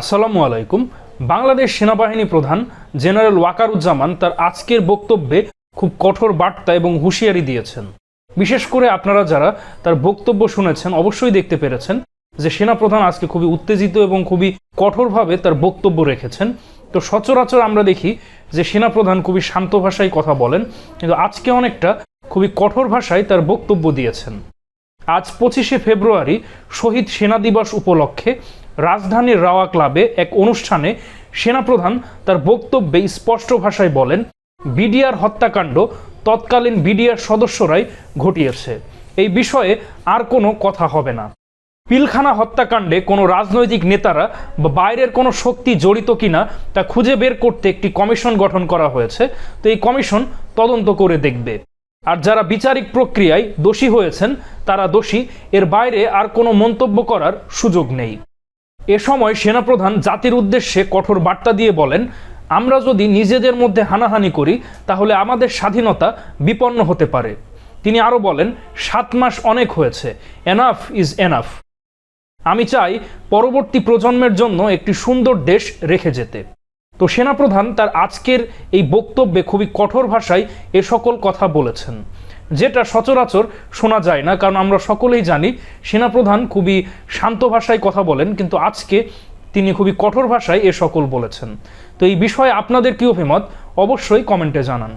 আসসালামু আলাইকুম। বাংলাদেশ সেনাবাহিনী প্রধান জেনারেল ওয়াকারুজ্জামান তার আজকের বক্তব্যে খুব কঠোর বার্তা এবং হুঁশিয়ারি দিয়েছেন। বিশেষ করে আপনারা যারা তার বক্তব্য শুনেছেন, অবশ্যই দেখতে পেরেছেন যে সেনাপ্রধান আজকে খুবই উত্তেজিত এবং খুবই কঠোরভাবে তার বক্তব্য রেখেছেন। তো সচরাচর আমরা দেখি যে সেনাপ্রধান খুবই শান্ত ভাষায় কথা বলেন, কিন্তু আজকে অনেকটা খুবই কঠোর ভাষায় তার বক্তব্য দিয়েছেন। আজ পঁচিশে ফেব্রুয়ারি শহীদ সেনা দিবস উপলক্ষে রাজধানীর রাওয়া ক্লাবে এক অনুষ্ঠানে সেনাপ্রধান তার বক্তব্যে স্পষ্ট ভাষায় বলেন, বিডিআর হত্যাকাণ্ড তৎকালীন বিডিআর সদস্যরাই ঘটিয়েছে। এই বিষয়ে আর কোনো কথা হবে না। পিলখানা হত্যাকাণ্ডে কোনো রাজনৈতিক নেতারা বা বাইরের কোনো শক্তি জড়িত কিনা তা খুঁজে বের করতে একটি কমিশন গঠন করা হয়েছে। তো এই কমিশন তদন্ত করে দেখবে। আর যারা বিচারিক প্রক্রিয়ায় দোষী হয়েছেন, তারা দোষী। এর বাইরে আর কোনো মন্তব্য করার সুযোগ নেই। এ সময় সেনাপ্রধান জাতির উদ্দেশ্যে কঠোর বার্তা দিয়ে বলেন, আমরা যদি নিজেদের মধ্যে হানাহানি করি, তাহলে আমাদের স্বাধীনতা বিপন্ন হতে পারে। তিনি আরও বলেন, সাত মাস অনেক হয়েছে এনাফ ইজ এনাফ আমি চাই পরবর্তী প্রজন্মের জন্য একটি সুন্দর দেশ রেখে যেতে। তো সেনাপ্রধান তার আজকের এই বক্তব্যে খুবই কঠোর ভাষায় এ সকল কথা বলেছেন। যেটা সচরাচর শোনা যায় না, কারণ আমরা সকলেই জানি সেনাপ্রধান খুবই শান্ত ভাষায় কথা বলেন, কিন্তু আজকে তিনি খুবই কঠোর ভাষায় এ সকল বলেছেন। তো এই বিষয়ে আপনাদের কী অভিমত? অবশ্যই কমেন্টে জানান।